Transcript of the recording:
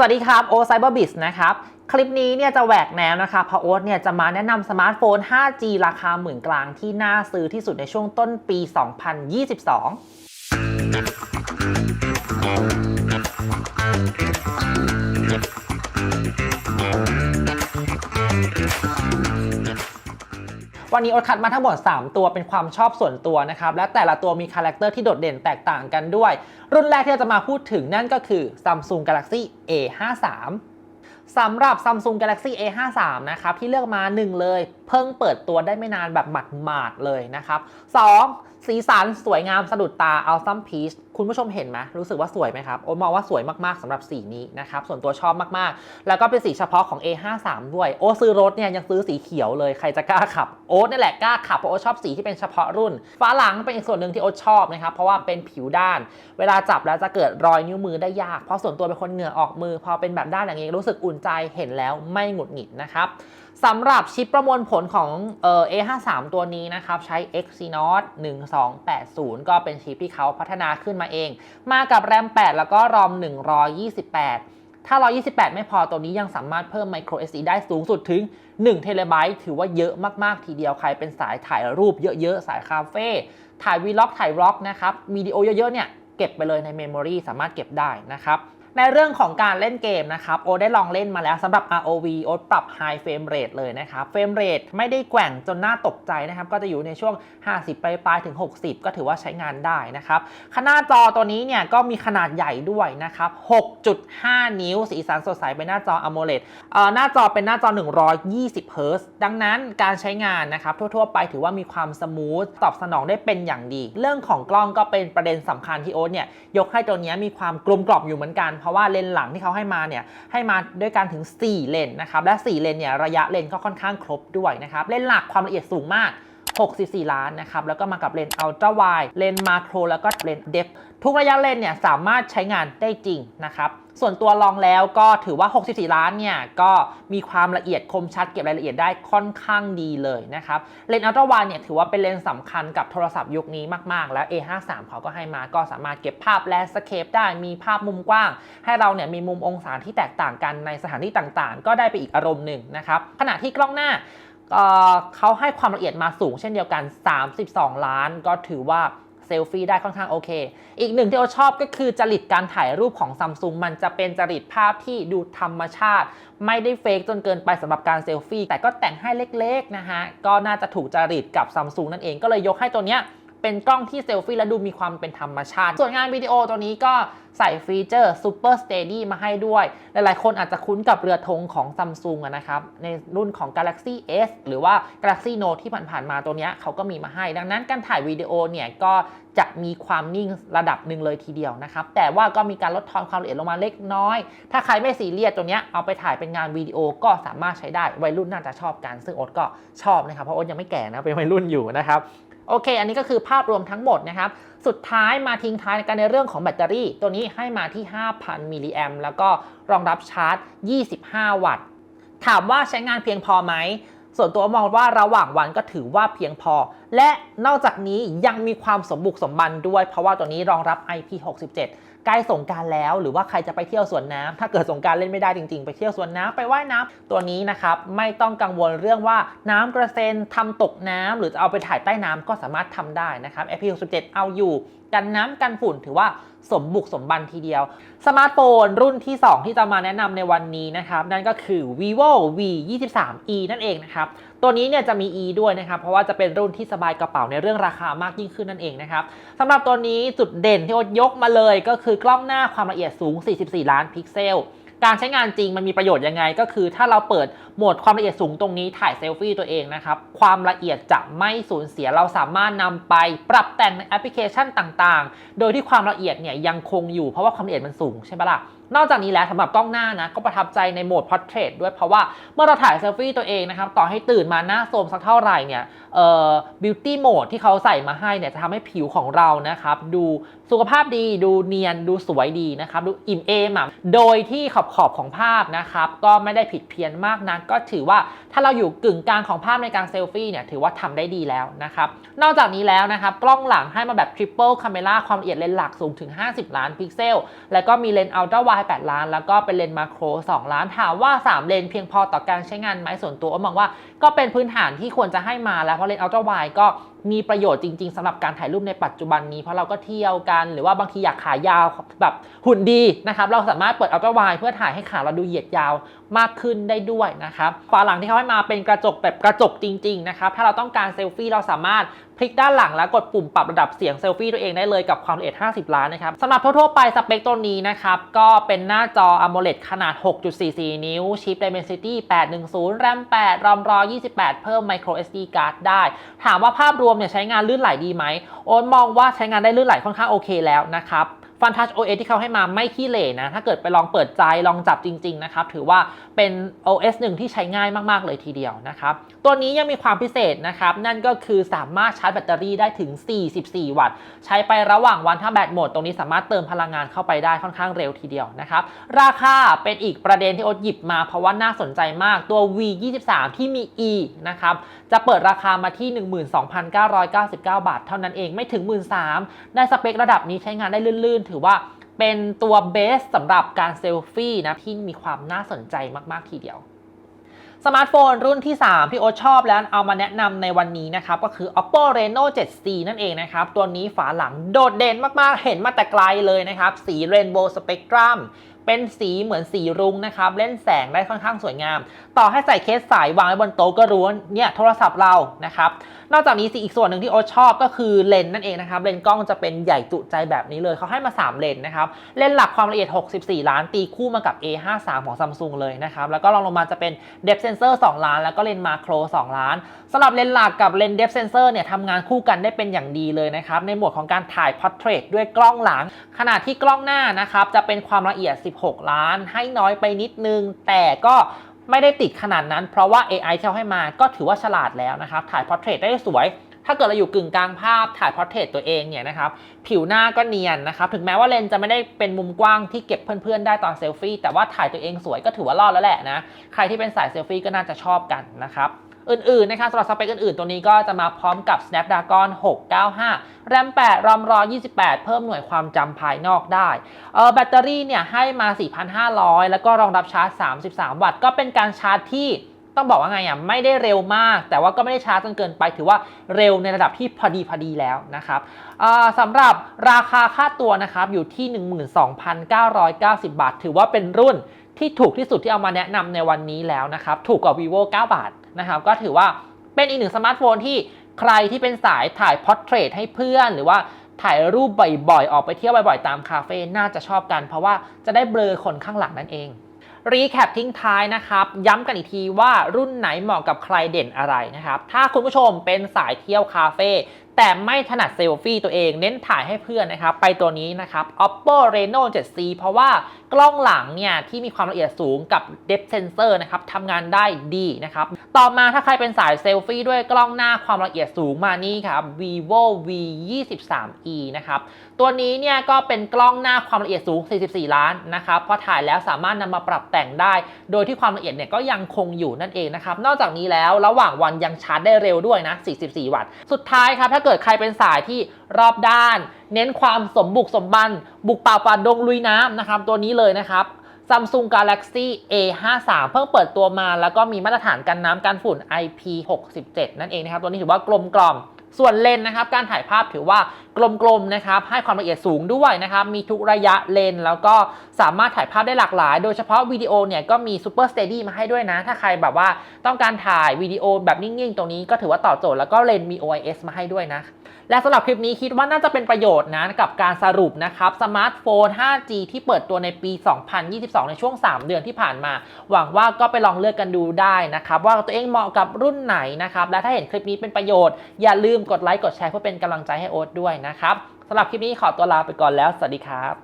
สวัสดีครับโอไซเบอร์บิสนะครับ คลิปนี้เนี่ยจะแหวกแนวนะคะพะโอ๊ตเนี่ยจะมาแนะนำสมาร์ทโฟน 5G ราคาหมื่นกลางที่น่าซื้อที่สุดในช่วงต้นปี 2022 วันนี้โอ๊ตคัดมาทั้งหมด 3 ตัวเป็นความชอบส่วนตัวนะครับ และแต่ละตัวมีคาแรคเตอร์ที่โดดเด่นแตกต่างกันด้วย รุ่นแรกที่จะมาพูดถึงนั่นก็คือ Samsung Galaxy A53 สำหรับ Samsung Galaxy A53 นะครับที่เลือกมา 1 เลย เพิ่งเปิดตัวได้ไม่นานแบบหมาดๆเลยนะครับ 2. สีสันสวยงามสะดุดตา Awesome Peach คุณผู้ชมเห็นไหมรู้สึกว่าสวยไหมครับโอ๊ตมองว่าสวยมากๆสำหรับสีนี้นะครับ ส่วนตัวชอบมากๆ แล้วก็เป็นสีเฉพาะของ A53 ด้วย โอ๊ตซื้อรถเนี่ยยังซื้อสีเขียวเลยใครจะกล้าขับ โอ๊ตนี่แหละกล้าขับเพราะโอ๊ตชอบสีที่เป็นเฉพาะรุ่นฝาหลังเป็นอีกส่วนหนึ่งที่โอ๊ตชอบนะครับ เพราะว่าเป็นผิวด้าน เวลาจับแล้วจะเกิดรอยนิ้วมือได้ยาก เพราะส่วนตัวเป็นคนเหงื่อออกมือ พอเป็นแบบด้านอย่างนี้รู้สึกอุ่นใจเห็นแล้วไม่หงุดหงิดนะครับ สำหรับชิปประมวลผลของเอ่อ A53 ตัวนี้นะครับ ใช้ Exynos 1280 ก็เป็นชิปที่เขาพัฒนาขึ้นมาเอง มากับแรม 8 แล้วก็รอม 128 ถ้า 128 ไม่พอตัวนี้ยังสามารถเพิ่ม micro SD ได้สูงสุดถึง1เทเลไบถือว่าเยอะมาก ๆ ทีเดียวใครเป็นสายถ่ายรูปเยอะ ๆ สายคาเฟ่ถ่ายวีล็อกถ่ายร็อกนะครับวิดีโอเยอะ ๆ เนี่ยเก็บไปเลยในเมมโมรีสามารถเก็บได้นะครับ ในเรื่องของการเล่นเกมนะครับโอได้ลองเล่นมาแล้วสำหรับ ROV โอปรับ High Frame Rate เลยนะครับเฟรมเรทไม่ได้แกว่งจนน่าตกใจนะครับ ก็จะอยู่ในช่วง 50ไปลายถึง 60 ก็ถือว่าใช้งานได้นะครับขนาดจอตัวนี้เนี่ยก็มีขนาดใหญ่ด้วยนะครับ 6.5 นิ้ว สีสันสดใสเป็นหน้าจอ AMOLED เอ่อหน้าจอเป็นหน้าจอ 120 Hz ดังนั้นการใช้งานนะครับทั่วๆ ไปถือว่ามีความสมูทตอบสนองได้เป็นอย่างดี เรื่องของกล้องก็เป็นประเด็นสำคัญที่โอ๊ตเนี่ยยกให้ตัวนี้มีความกลมกล่อมอยู่เหมือนกันเพราะว่าเลนหลังที่เขาให้มาเนี่ยให้มาด้วยการถึง 4 เลนนะครับและ 4 เลนเนี่ยระยะเลนก็ค่อนข้างครบด้วยนะครับเลนหลักความละเอียดสูงมาก64 ล้านนะครับ แล้วก็มากับเลนส์อัลตร้าไวเลนส์มาโคร แล้วก็เลนส์เดฟทุกระยะเลนเนี่ยสามารถใช้งานได้จริงนะครับ ส่วนตัวลองแล้วก็ถือว่า 64 ล้านเนี่ยก็มีความละเอียดคมชัดเก็บรายละเอียดได้ค่อนข้างดีเลยนะครับเลนส์อัลตร้าวด์เนี่ยถือว่าเป็นเลนส์สำคัญกับโทรศัพท์ยุคนี้มากๆ แล้ว A53 เขาก็ให้มาก็สามารถเก็บภาพแลนด์สเคปได้มีภาพมุมกว้าง ให้เราเนี่ยมีมุมองศาที่แตกต่างกันในสถานที่ต่างๆ ก็ได้ไปอีกอารมณ์หนึ่งนะครับขณะที่กล้องหน้าเขาให้ความละเอียดมาสูงเช่นเดียวกัน 32 ล้านก็ถือว่า เซลฟี่ได้ค่อนข้างโอเค อีกหนึ่งที่เราชอบก็คือจริตการถ่ายรูปของซัมซุงมันจะเป็นจริตภาพที่ดูธรรมชาติ ไม่ได้เฟกจนเกินไปสำหรับการเซลฟี่แต่ก็แต่งให้เล็กๆนะฮะก็น่าจะถูกจริตกับซัมซุงนั่นเองก็เลยยกให้ตัวเนี้ย เป็นกล้องที่เซลฟี่และดูมีความเป็นธรรมชาติ ส่วนงานวิดีโอตัวนี้ก็ใส่ฟีเจอร์ Super Steady มาให้ด้วย หลายๆ คนอาจจะคุ้นกับเรือธงของ Samsung นะครับ ในรุ่นของ Galaxy S หรือว่า Galaxy Note ที่ผ่านๆมาตัวนี้เขาก็มีมาให้ ดังนั้นการถ่ายวิดีโอเนี่ยก็จะมีความนิ่งระดับหนึ่งเลยทีเดียวนะครับ แต่ว่าก็มีการลดทอนความละเอียดลงมาเล็กน้อย ถ้าใครไม่ซีเรียสตัวนี้เอาไปถ่ายเป็นงานวิดีโอก็สามารถใช้ได้ วัยรุ่นน่าจะชอบกัน ซึ่งโอ๊ตก็ชอบนะครับ เพราะโอ๊ตยังไม่แก่นะ เป็นวัยรุ่นอยู่นะครับ โอเค อันนี้ก็คือภาพรวมทั้งหมดนะครับ สุดท้ายมาทิ้งท้ายกันในเรื่องของแบตเตอรี่ ตัวนี้ให้มาที่ 5,000 มิลลิแอมแล้วก็รองรับชาร์จ 25 วัตต์ ถามว่าใช้งานเพียงพอไหม ส่วนตัวมองว่าระหว่างวันก็ถือว่าเพียงพอ และนอกจากนี้ยังมีความสมบุกสมบันด้วย เพราะว่าตัวนี้รองรับ IP67 ใกล้สงการแล้ว หรือว่าใครจะไปเที่ยวสวนน้ำถ้าเกิดสงการเล่นไม่ได้จริงๆ ไปเที่ยวสวนน้ำไปว่ายน้ำตัวนี้นะครับไม่ต้องกังวลเรื่องว่าน้ำกระเซ็นทำตกน้ำหรือจะเอาไปถ่ายใต้น้ำก็สามารถทำได้นะครับ IP67 เอาอยู่กันน้ำกันฝุ่นถือว่าสมบุกสมบันทีเดียว สมาร์ทโฟนรุ่นที่ 2 ที่จะมาแนะนำในวันนี้นะครับ นั่นก็คือ vivo v 2 3 e นั่นเองนะครับ ตัวนี้เนี่ยจะมี e ด้วยนะครับเพราะว่าจะเป็นรุ่นที่สบายกระเป๋าในเรื่องราคามากยิ่งขึ้นนั่นเองนะครับสำหรับตัวนี้จุดเด่นที่โอยกมาเลยก็คือกล้องหน้าความละเอียดสูง 44 ล้านพิกเซลการใช้งานจริงมันมีประโยชน์ยังไง ก็คือถ้าเราเปิดโหมดความละเอียดสูงตรงนี้ถ่ายเซลฟี่ตัวเองนะครับ ความละเอียดจะไม่สูญเสียเราสามารถนำไปปรับแต่งในแอปพลิเคชันต่างๆ โดยที่ความละเอียดเนี่ยยังคงอยู่เพราะว่าความละเอียดมันสูงใช่ไหมล่ะ นอกจากนี้แล้วสำหรับกล้องหน้านะก็ประทับใจในโหมด Portrait ด้วยเพราะว่าเมื่อเราถ่ายเซลฟี่ตัวเองนะครับต่อให้ตื่นมาหน้าโทรมสักเท่าไหร่เนี่ยเอ่อ beauty mode ที่เขาใส่มาให้เนี่ยจะทำให้ผิวของเรานะครับดูสุขภาพดีดูเนียนดูสวยดีนะครับดูอิ่มเอมอะโดยที่ขอบขอบของภาพนะครับก็ไม่ได้ผิดเพี้ยนมากนักก็ถือว่าถ้าเราอยู่กึ่งกลางของภาพในการเซลฟี่เนี่ยถือว่าทำได้ดีแล้วนะครับนอกจากนี้แล้วนะครับกล้องหลังให้มาแบบ triple camera ความละเอียดเลนส์หลักสูงถึง 50 ล้านพิกเซล แล้วก็มีเลนส์อัลตร้าไว8 ล้าน แล้วก็เป็นเลนส์มาโคร 2 ล้าน ถามว่า 3 เลนเพียงพอต่อการใช้งานไหมส่วนตัวมองว่าก็เป็นพื้นฐานที่ควรจะให้มาแล้วเพราะเลนส์อัลตร้าไวก็มีประโยชน์จริง ๆสำหรับการถ่ายรูปในปัจจุบันนี้ เพราะเราก็เที่ยวกัน หรือว่าบางทีอยากขายาวแบบหุ่นดีนะครับ เราสามารถเปิดอัลตร้าไวเพื่อถ่ายให้ขาเราดูเหยียดยาวมากขึ้นได้ด้วยนะครับฝาหลังที่เขาให้มาเป็นกระจกแบบกระจกจริง ๆ นะครับ ถ้าเราต้องการเซลฟี่เราสามารถพลิกด้านหลังแล้วกดปุ่มปรับระดับเสียงเซลฟี่ตัวเองได้เลยกับความละเอียด 50 ล้านนะครับสำหรับทั่วๆไปสเปคตัวนี้นะครับก็เป็นหน้าจอ AMOLED ขนาด 6.44 นิ้ว ชิป Dimensity 810 RAM 8 ROM 128 เพิ่ม Micro SD card ได้ ถามว่าภาพรวมวมเนี่ยใช้งานลื่นไหลดีไหมโอนมองว่าใช้งานได้ลื่นไหลค่อนข้างโอเคแล้วนะครับ ฟันทัช OS ที่เขาให้มาไม่ขี้เหร่นะ ถ้าเกิดไปลองเปิดใจลองจับจริง ๆ นะครับ ถือว่าเป็น OS หนึ่งที่ใช้ง่ายมาก ๆ เลยทีเดียวนะครับ ตัวนี้ยังมีความพิเศษนะครับ นั่นก็คือสามารถชาร์จแบตเตอรี่ได้ถึง 44 วัตต์ ใช้ไประหว่างวันถ้าแบตหมด ตรงนี้สามารถเติมพลังงานเข้าไปได้ค่อนข้างเร็วทีเดียวนะครับ ราคาเป็นอีกประเด็นที่โอ๊ตหยิบมา เพราะว่าน่าสนใจมากตัว V23 ที่มี E นะครับ จะเปิดราคามาที่ 12,999 บาท เท่านั้นเองไม่ถึง 13,000ได้สเปคระดับนี้ใช้งานได้ลื่นๆถือว่าเป็นตัวเบสสำหรับการเซลฟี่นะที่มีความน่าสนใจมาก ๆ ทีเดียวสมาร์ทโฟนรุ่นที่ 3 ที่โอชอบแล้วเอามาแนะนำในวันนี้นะครับก็คือ oppo reno 7c นั่นเองนะครับ ตัวนี้ฝาหลังโดดเด่นมาก ๆ เห็นมาแต่ไกลเลยนะครับ สี rainbow spectrum เป็นสีเหมือนสีรุ้งนะครับ เล่นแสงได้ค่อนข้างสวยงาม ต่อให้ใส่เคสสายวางไว้บนโต๊ะก็รู้ว่าเนี่ยโทรศัพท์เรานะครับ นอกจากนี้สีอีกส่วนหนึ่งที่โอ๊ตชอบก็คือเลนส์นั่นเองนะครับ เลนส์กล้องจะเป็นใหญ่จุใจแบบนี้เลย เขาให้มา 3 เลนส์นะครับ เลนส์หลักความละเอียด 64 ล้านตีคู่มากับ A53 ของ Samsung เลยนะครับ แล้วก็รองลงมาจะเป็น Depth Sensor 2 ล้าน แล้วก็เลนส์มาโคร 2 ล้านสำหรับเลนส์หลักกับเลนส์ Depth Sensor เนี่ยทำงานคู่กันได้เป็นอย่างดีเลยนะครับในหมวดของการถ่าย Portrait ด้วยกล้องหลัง ขณะที่กล้องหน้านะครับจะเป็นความละเอียด16ล้านให้น้อยไปนิดนึง แต่ก็ไม่ได้ติดขนาดนั้น เพราะว่า AI ที่เขาให้มาก็ถือว่าฉลาดแล้วนะครับ ถ่าย Portrait ได้สวย ถ้าเกิดเราอยู่กึ่งกลางภาพถ่าย Portrait ตัวเองเนี่ยนะครับ ผิวหน้าก็เนียนนะครับ ถึงแม้ว่าเลนจะไม่ได้เป็นมุมกว้างที่เก็บเพื่อนๆได้ตอนเซลฟี่แต่ว่าถ่ายตัวเองสวยก็ถือว่ารอดแล้วแหละนะ ใครที่เป็นสายเซลฟี่ก็น่าจะชอบกันนะครับ อื่นๆนะครับสำหรับสเปคอื่นๆ ตัวนี้ก็จะมาพร้อมกับ Snapdragon 695 RAM 8 ROM 128 เพิ่มหน่วยความจำภายนอกได้เออแบตเตอรี่เนี่ยให้มา 4,500 แล้วก็รองรับชาร์จ 33 วัตต์ ก็เป็นการชาร์จที่ต้องบอกว่าไงอะไม่ได้เร็วมาก แต่ว่าก็ไม่ได้ช้าจนเกินไป ถือว่าเร็วในระดับที่พอดีพอดีแล้วนะครับสำหรับราคาค่าตัวนะครับอยู่ที่ 12,990 บาท ถือว่าเป็นรุ่น ที่ถูกที่สุดที่เอามาแนะนำในวันนี้แล้วนะครับ ถูกกว่า vivo 9 บาทนะครับ ก็ถือว่าเป็นอีกหนึ่งสมาร์ทโฟนที่ใครที่เป็นสายถ่ายพอร์เทรตให้เพื่อน หรือว่าถ่ายรูปบ่อยๆ ออกไปเที่ยวบ่อยๆ ตามคาเฟ่น่าจะชอบกัน เพราะว่าจะได้เบลอคนข้างหลังนั่นเองรีแคปทิ้งท้ายนะครับ ย้ำกันอีกทีว่ารุ่นไหนเหมาะกับใครเด่นอะไรนะครับ ถ้าคุณผู้ชมเป็นสายเที่ยวคาเฟ่แต่ไม่ถนัดเซลฟี่ตัวเอง เน้นถ่ายให้เพื่อนนะครับ ไปตัวนี้นะครับ oppo reno 7c เพราะว่า กล้องหลังเนี่ยที่มีความละเอียดสูงกับ depth sensor นะครับทำงานได้ดีนะครับ ต่อมาถ้าใครเป็นสายเซลฟี่ด้วยกล้องหน้าความละเอียดสูงมานี่ครับ vivo v 2 3 e นะครับตัวนี้เนี่ยก็เป็นกล้องหน้าความละเอียดสูง 44 ล้านนะครับพอถ่ายแล้วสามารถนำมาปรับแต่งได้ โดยที่ความละเอียดเนี่ยก็ยังคงอยู่นั่นเองนะครับ นอกจากนี้แล้วระหว่างวันยังชาร์จได้เร็วด้วยนะ 44 วัตต์ สุดท้ายครับถ้าเกิดใครเป็นสายที่รอบด้าน เน้นความสมบุกสมบัน บุกป่าป่าดงลุยน้ำนะครับตัวนี้เลยนะครับ Samsung Galaxy A53 เพิ่งเปิดตัวมา แล้วก็มีมาตรฐานกันน้ำกันฝุ่น IP67 นั่นเองนะครับ ตัวนี้ถือว่ากลมกล่อม ส่วนเลนนะครับ การถ่ายภาพถือว่ากลมๆนะครับให้ความละเอียดสูงด้วยนะครับมีทุกระยะเลน แล้วก็สามารถถ่ายภาพได้หลากหลาย โดยเฉพาะวิดีโอเนี่ยก็มี Super Steady มาให้ด้วยนะ ถ้าใครแบบว่าต้องการถ่ายวิดีโอแบบนิ่งๆ ตรงนี้ก็ถือว่าตอบโจทย์แล้วก็เลนมี OIS มาให้ด้วยนะ และสำหรับคลิปนี้คิดว่าน่าจะเป็นประโยชน์นะกับการสรุปนะครับสมาร์ทโฟน 5G ที่เปิดตัวในปี 2022 ในช่วง 3 เดือนที่ผ่านมา หวังว่าก็ไปลองเลือกกันดูได้นะครับว่าตัวเองเหมาะกับรุ่นไหนนะครับและถ้าเห็นคลิปนี้เป็นประโยชน์อย่าลืมกดไลค์กดแชร์เพื่อเป็นกำลังใจให้โอ๊ตด้วยนะครับสำหรับคลิปนี้ขอตัวลาไปก่อนแล้ว สวัสดีครับ